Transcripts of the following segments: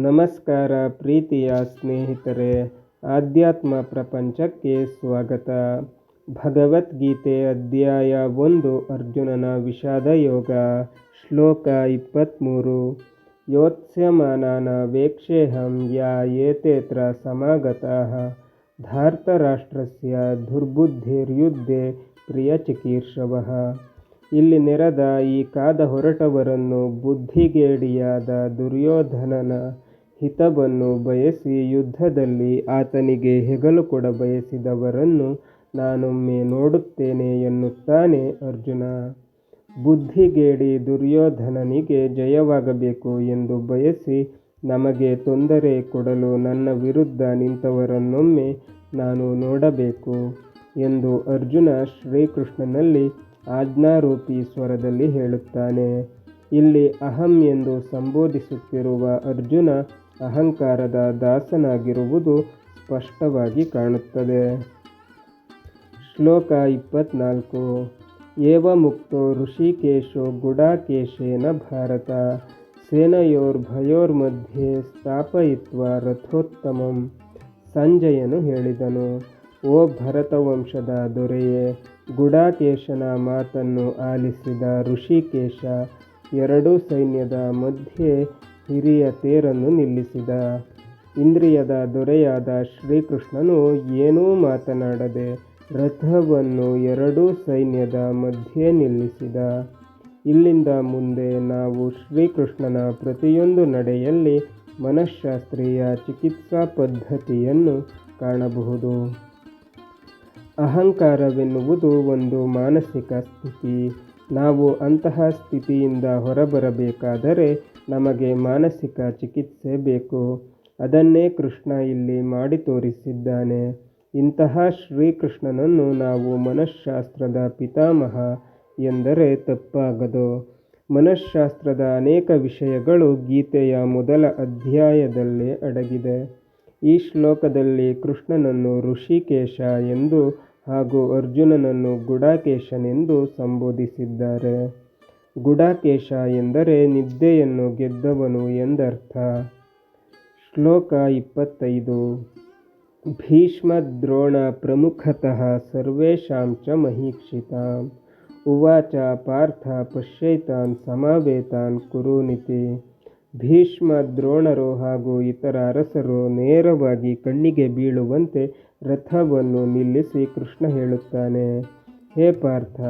ನಮಸ್ಕಾರ ಪ್ರೀತಿಯ ಸ್ನೇಹಿತರೆ, ಆಧ್ಯಾತ್ಮ ಪ್ರಪಂಚಕ್ಕೆ ಸ್ವಾಗತ. ಭಗವದ್ಗೀತೆ ಅಧ್ಯಾಯ ಒಂದು, ಅರ್ಜುನನ ವಿಷಾದ ಯೋಗ ಶ್ಲೋಕ ಇಪ್ಪತ್ತ್ಮೂರು ಯೋತ್ಸ್ಯಮಾನಾನ ವೇಕ್ಷೇಹಂ ಯಾ ಏತೇತ್ರ ಸಮಾಗತಃ. ಧಾರ್ತರಾಷ್ಟ್ರಸ್ಯ ದುರ್ಬುದ್ಧಿರ್ಯುದ್ಧೆ ಪ್ರಿಯಚಿಕೀರ್ಷವಃ. ಇಲ್ಲಿ ನೆರೆದ ಈ ಕಾದ ಹೊರಟವರನ್ನು ಬುದ್ಧಿಗೇಡಿಯಾದ ದುರ್ಯೋಧನನ ಹಿತವನ್ನು ಬಯಸಿ ಯುದ್ಧದಲ್ಲಿ ಆತನಿಗೆ ಹೆಗಲು ಕೊಡ ಬಯಸಿದವರನ್ನು ನಾನೊಮ್ಮೆ ನೋಡುತ್ತೇನೆ ಎನ್ನುತ್ತಾನೆ ಅರ್ಜುನ. ಬುದ್ಧಿಗೇಡಿ ದುರ್ಯೋಧನನಿಗೆ ಜಯವಾಗಬೇಕು ಎಂದು ಬಯಸಿ ನಮಗೆ ತೊಂದರೆ ಕೊಡಲು ನನ್ನ ವಿರುದ್ಧ ನಿಂತವರನ್ನೊಮ್ಮೆ ನಾನು ನೋಡಬೇಕು ಎಂದು ಅರ್ಜುನ ಶ್ರೀಕೃಷ್ಣನಲ್ಲಿ ಆಜ್ಞಾರೂಪಿ ಸ್ವರದಲ್ಲಿ ಹೇಳುತ್ತಾನೆ. ಇಲ್ಲಿ ಅಹಂ ಎಂದು ಸಂಬೋಧಿಸುತ್ತಿರುವ ಅರ್ಜುನ ಅಹಂಕಾರದ ದಾಸನಾಗಿರುವುದು ಸ್ಪಷ್ಟವಾಗಿ ಕಾಣುತ್ತದೆ. ಶ್ಲೋಕ ಇಪ್ಪತ್ನಾಲ್ಕು. ಏವಮುಕ್ತೋ ಋಷಿಕೇಶೋ ಗುಡಾಕೇಶೇನ ಭಾರತ. ಸೇನೆಯೋರ್ ಭಯೋರ್ ಮಧ್ಯೆ ಸ್ಥಾಪಯಿತ್ವ ರಥೋತ್ತಮಂ ಸಂಜಯನು ಹೇಳಿದನು. ಓ ಭರತವಂಶದ ದೊರೆಯೇ, ಗುಡಾಕೇಶನ ಮಾತನ್ನು ಆಲಿಸಿದ ಋಷಿಕೇಶ ಎರಡೂ ಸೈನ್ಯದ ಮಧ್ಯೆ ಹಿರಿಯ ತೇರನ್ನು ನಿಲ್ಲಿಸಿದ. ಇಂದ್ರಿಯದ ದೊರೆಯಾದ ಶ್ರೀಕೃಷ್ಣನು ಏನೂ ಮಾತನಾಡದೆ ರಥವನ್ನು ಎರಡೂ ಸೈನ್ಯದ ಮಧ್ಯೆ ನಿಲ್ಲಿಸಿದ. ಇಲ್ಲಿಂದ ಮುಂದೆ ನಾವು ಶ್ರೀಕೃಷ್ಣನ ಪ್ರತಿಯೊಂದು ನಡೆಯಲ್ಲಿ ಮನಃಶಾಸ್ತ್ರೀಯ ಚಿಕಿತ್ಸಾ ಪದ್ಧತಿಯನ್ನು ಕಾಣಬಹುದು. ಅಹಂಕಾರವೆನ್ನುವುದು ಒಂದು ಮಾನಸಿಕ ಸ್ಥಿತಿ. ನಾವು ಅಂತಹ ಸ್ಥಿತಿಯಿಂದ ಹೊರಬರಬೇಕಾದರೆ ನಮಗೆ ಮಾನಸಿಕ ಚಿಕಿತ್ಸೆ ಬೇಕು. ಅದನ್ನೇ ಕೃಷ್ಣ ಇಲ್ಲಿ ಮಾಡಿ ತೋರಿಸಿದ್ದಾನೆ. ಇಂತಹ ಶ್ರೀಕೃಷ್ಣನನ್ನು ನಾವು ಮನಃಶಾಸ್ತ್ರದ ಪಿತಾಮಹ ಎಂದರೆ ತಪ್ಪಾಗದು. ಮನಃಶಾಸ್ತ್ರದ ಅನೇಕ ವಿಷಯಗಳು ಗೀತೆಯ ಮೊದಲ ಅಧ್ಯಾಯದಲ್ಲಿ ಅಡಗಿದೆ. ಈ ಶ್ಲೋಕದಲ್ಲಿ ಕೃಷ್ಣನನ್ನು ಋಷಿಕೇಶ ಎಂದು ಹಾಗೂ ಅರ್ಜುನನನ್ನು ಗುಡಾಕೇಶನೆಂದು ಸಂಬೋಧಿಸಿದ್ದಾರೆ. ಗುಡಾಕೇಶ ಎಂದರೆ ನಿದ್ದೆಯನ್ನು ಗೆದ್ದವನು ಎಂದರ್ಥ. ಶ್ಲೋಕ ಇಪ್ಪತ್ತೈದು. ಭೀಷ್ಮದ್ರೋಣ ಪ್ರಮುಖತಃ ಸರ್ವೇಷಾಂ ಚ ಮಹೀಕ್ಷಿತಾಂ. ಉವಾಚ ಪಾರ್ಥ ಪಶ್ಯೈತಾನ್ ಸಮಾವೇತಾನ್ ಕುರುನಿತಿ. ಭೀಷ್ಮ ದ್ರೋಣರು ಹಾಗೂ ಇತರ ಅರಸರು ನೇರವಾಗಿ ಕಣ್ಣಿಗೆ ಬೀಳುವಂತೆ ರಥವನ್ನು ನಿಲ್ಲಿಸಿ ಕೃಷ್ಣ ಹೇಳುತ್ತಾನೆ, ಹೇ ಪಾರ್ಥ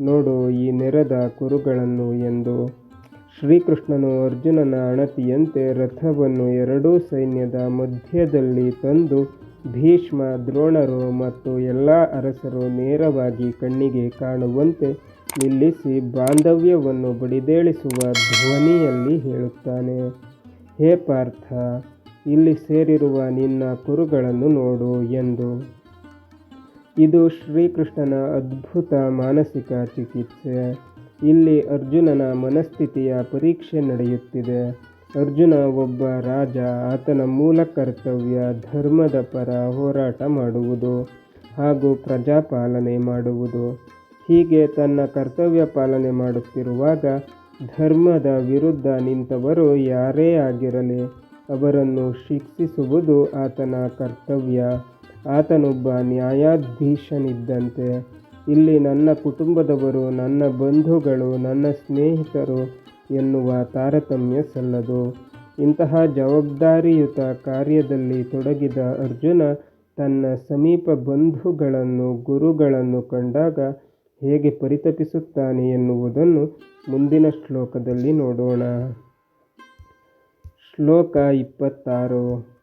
ನೋಡು ಈ ನೆರೆದ ಕುರುಗಳನ್ನು ಎಂದು. ಶ್ರೀಕೃಷ್ಣನು ಅರ್ಜುನನ ಅಣತಿಯಂತೆ ರಥವನ್ನು ಎರಡೂ ಸೈನ್ಯದ ಮಧ್ಯದಲ್ಲಿ ತಂದು ಭೀಷ್ಮ, ದ್ರೋಣರು ಮತ್ತು ಎಲ್ಲ ಅರಸರು ನೇರವಾಗಿ ಕಣ್ಣಿಗೆ ಕಾಣುವಂತೆ ನಿಲ್ಲಿಸಿ ಬಾಂಧವ್ಯವನ್ನು ಬಡಿದೇಳಿಸುವ ಧ್ವನಿಯಲ್ಲಿ ಹೇಳುತ್ತಾನೆ. ಹೇ ಪಾರ್ಥ, ಇಲ್ಲಿ ಸೇರಿರುವ ನಿನ್ನ ಕುರುಗಳನ್ನು ನೋಡು ಎಂದು. ಇದು ಶ್ರೀಕೃಷ್ಣನ ಅದ್ಭುತ ಮಾನಸಿಕ ಚಿಕಿತ್ಸೆ. ಇಲ್ಲಿ ಅರ್ಜುನನ ಮನಸ್ಥಿತಿಯ ಪರೀಕ್ಷೆ ನಡೆಯುತ್ತಿದೆ. ಅರ್ಜುನ ಒಬ್ಬ ರಾಜ, ಆತನ ಮೂಲ ಕರ್ತವ್ಯ ಧರ್ಮದ ಪರ ಹೋರಾಟ ಮಾಡುವುದು ಹಾಗೂ ಪ್ರಜಾಪಾಲನೆ ಮಾಡುವುದು. ಹೀಗೆ ತನ್ನ ಕರ್ತವ್ಯ ಪಾಲನೆ ಮಾಡುತ್ತಿರುವಾಗ ಧರ್ಮದ ವಿರುದ್ಧ ನಿಂತವರು ಯಾರೇ ಆಗಿರಲಿ ಅವರನ್ನು ಶಿಕ್ಷಿಸುವುದು ಆತನ ಕರ್ತವ್ಯ. ಆತನೊಬ್ಬ ನ್ಯಾಯಾಧೀಶನಿದ್ದಂತೆ. ಇಲ್ಲಿ ನನ್ನ ಕುಟುಂಬದವರು, ನನ್ನ ಬಂಧುಗಳು, ನನ್ನ ಸ್ನೇಹಿತರು ಎನ್ನುವ ತಾರತಮ್ಯ ಸಲ್ಲದು. ಇಂತಹ ಜವಾಬ್ದಾರಿಯುತ ಕಾರ್ಯದಲ್ಲಿ ತೊಡಗಿದ ಅರ್ಜುನ ತನ್ನ ಸಮೀಪ ಬಂಧುಗಳನ್ನು, ಗುರುಗಳನ್ನು ಕಂಡಾಗ ಹೇಗೆ ಪರಿತಪಿಸುತ್ತಾನೆ ಎನ್ನುವುದನ್ನು ಮುಂದಿನ ಶ್ಲೋಕದಲ್ಲಿ ನೋಡೋಣ. ಶ್ಲೋಕ ಇಪ್ಪತ್ತಾರು.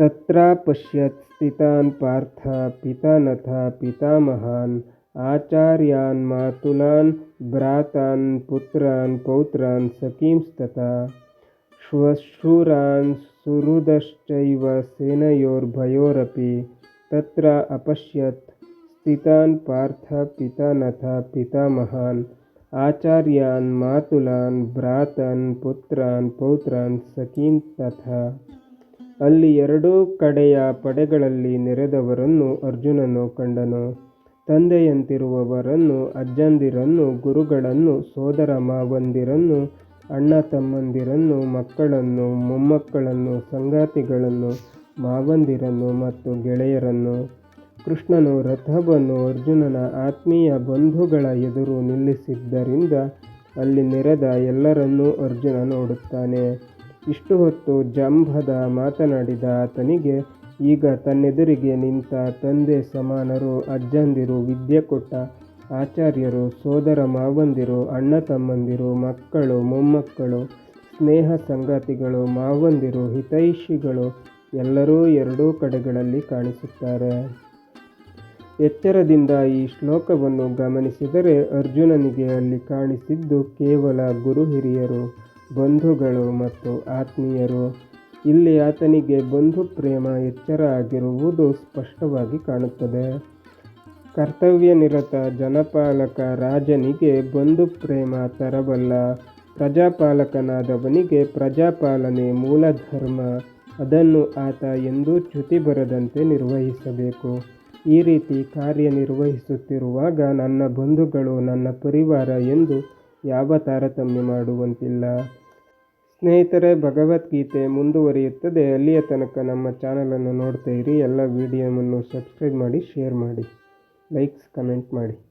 तत्र पश्यत् पिता पार्थ, पितानथ पितामहान्, आचार्यान् मातुलान्, भ्रातान् पुत्रान्, पौत्रान्, सखींस्तथा। श्वशुरान् सुहृदश्चैव सेनयोर्भयोरपि, तत्र अपश्यत्, स्थितान् पार्थ, पितानथ पितामहान्, आचार्यान् मातुलान्, भ्रातान् पुत्रान्, पौत्रान् सखीन् तथा ಅಲ್ಲಿ ಎರಡೂ ಕಡೆಯ ಪಡೆಗಳಲ್ಲಿ ನೆರೆದವರನ್ನು ಅರ್ಜುನನು ಕಂಡನು. ತಂದೆಯಂತಿರುವವರನ್ನು ಅಜ್ಜಂದಿರನ್ನು, ಗುರುಗಳನ್ನು, ಸೋದರ ಮಾವಂದಿರನ್ನು, ಅಣ್ಣ ತಮ್ಮಂದಿರನ್ನು, ಮಕ್ಕಳನ್ನು, ಮೊಮ್ಮಕ್ಕಳನ್ನು, ಸಂಗಾತಿಗಳನ್ನು, ಮಾವಂದಿರನ್ನು ಮತ್ತು ಗೆಳೆಯರನ್ನು. ಕೃಷ್ಣನು ರಥವನ್ನು ಅರ್ಜುನನ ಆತ್ಮೀಯ ಬಂಧುಗಳ ಎದುರು ನಿಲ್ಲಿಸಿದ್ದರಿಂದ ಅಲ್ಲಿ ನೆರೆದ ಎಲ್ಲರನ್ನೂ ಅರ್ಜುನ ನೋಡುತ್ತಾನೆ. ಇಷ್ಟು ಹೊತ್ತು ಜಂಭದ ಮಾತನಾಡಿದ ಆತನಿಗೆ, ಈಗ ತನ್ನೆದುರಿಗೆ ನಿಂತ ತಂದೆ ಸಮಾನರು ಅಜ್ಜಂದಿರು ವಿದ್ಯೆ ಕೊಟ್ಟ ಆಚಾರ್ಯರು, ಸೋದರ ಮಾವಂದಿರು, ಅಣ್ಣ ತಮ್ಮಂದಿರು, ಮಕ್ಕಳು, ಮೊಮ್ಮಕ್ಕಳು, ಸ್ನೇಹ ಸಂಗಾತಿಗಳು, ಮಾವಂದಿರು, ಹಿತೈಷಿಗಳು ಎಲ್ಲರೂ ಎರಡೂ ಕಡೆಗಳಲ್ಲಿ ಕಾಣಿಸುತ್ತಾರೆ. ಎಚ್ಚರದಿಂದ ಈ ಶ್ಲೋಕವನ್ನು ಗಮನಿಸಿದರೆ ಅರ್ಜುನನಿಗೆ ಅಲ್ಲಿ ಕಾಣಿಸಿದ್ದು ಕೇವಲ ಗುರು ಹಿರಿಯರು ಬಂಧುಗಳು ಮತ್ತು ಆತ್ಮೀಯರು, ಇಲ್ಲಿ ಆತನಿಗೆ ಬಂಧು ಪ್ರೇಮ ಎಚ್ಚರ ಆಗಿರುವುದು ಸ್ಪಷ್ಟವಾಗಿ ಕಾಣುತ್ತದೆ. ಕರ್ತವ್ಯನಿರತ ಜನಪಾಲಕ ರಾಜನಿಗೆ ಬಂಧು ಪ್ರೇಮ ತರಬಲ್ಲ, ಪ್ರಜಾಪಾಲಕನಾದವನಿಗೆ ಪ್ರಜಾಪಾಲನೆ ಮೂಲ ಧರ್ಮ ಅದನ್ನು ಆತ ಎಂದೂ ಚ್ಯುತಿ ಬರದಂತೆ ನಿರ್ವಹಿಸಬೇಕು. ಈ ರೀತಿ ಕಾರ್ಯನಿರ್ವಹಿಸುತ್ತಿರುವಾಗ ನನ್ನ ಬಂಧುಗಳು ನನ್ನ ಪರಿವಾರ ಎಂದು ಯಾವ ತಾರತಮ್ಯ ಮಾಡುವಂತಿಲ್ಲ. ಸ್ನೇಹಿತರೆ, ಭಗವದ್ಗೀತೆ ಮುಂದುವರಿಯುತ್ತದೆ. ಅಲ್ಲಿಯ ತನಕ ನಮ್ಮ ಚಾನಲನ್ನು ನೋಡ್ತಾ ಇರಿ. ಎಲ್ಲ ವಿಡಿಯೋವನ್ನು ಸಬ್ಸ್ಕ್ರೈಬ್ ಮಾಡಿ, ಶೇರ್ ಮಾಡಿ. ಲೈಕ್ಸ್, ಕಮೆಂಟ್ ಮಾಡಿ.